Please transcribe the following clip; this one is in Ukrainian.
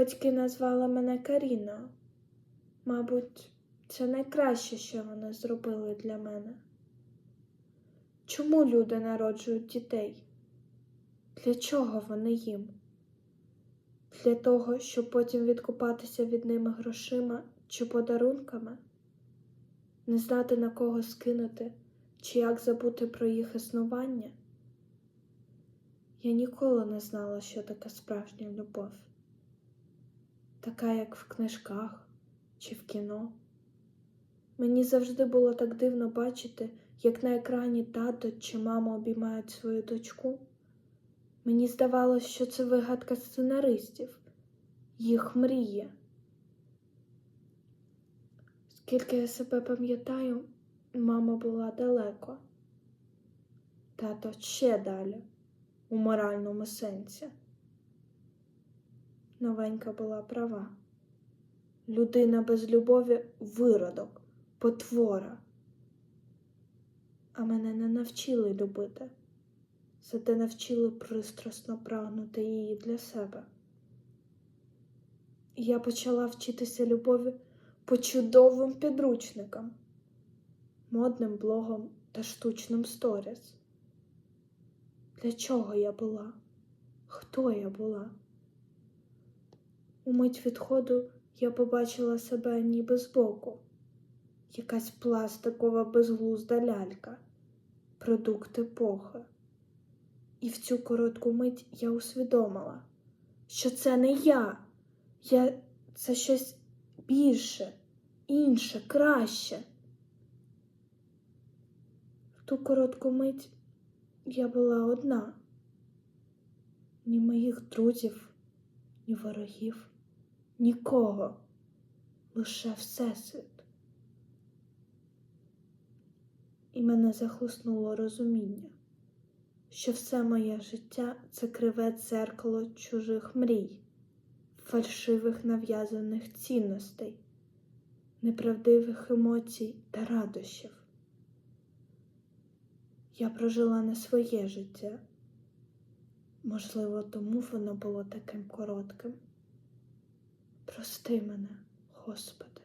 Батьки назвали мене Каріною. Мабуть, це найкраще, що вони зробили для мене. Чому люди народжують дітей? Для чого вони їм? Для того, щоб потім відкупатися від ними грошима чи подарунками? Не знати на кого скинути, чи як забути про їх існування? Я ніколи не знала, що таке справжня любов, така, як в книжках чи в кіно. Мені завжди було так дивно бачити, як на екрані тато чи мама обіймають свою дочку. Мені здавалося, що це вигадка сценаристів, їх мрія. Скільки я себе пам'ятаю, мама була далеко, тато ще далі, у моральному сенсі. Новенька була права. Людина без любові виродок, потвора. А мене не навчили любити, зате навчили пристрасно прагнути її для себе. Я почала вчитися любові по чудовим підручникам, модним блогом та штучним сторіс. Для чого я була? Хто я була? У мить відходу я побачила себе ніби збоку, якась пластикова безглузда лялька, продукт епохи. І в цю коротку мить я усвідомила, що це не я, я це щось більше, інше, краще. В ту коротку мить я була одна, ні моїх друзів, ні ворогів, нікого, лише Всесвіт. І мене захлуснуло розуміння, що все моє життя це криве дзеркало чужих мрій, фальшивих нав'язаних цінностей, неправдивих емоцій та радощів. Я прожила не своє життя. Можливо, тому воно було таким коротким. Прости мене, Господи.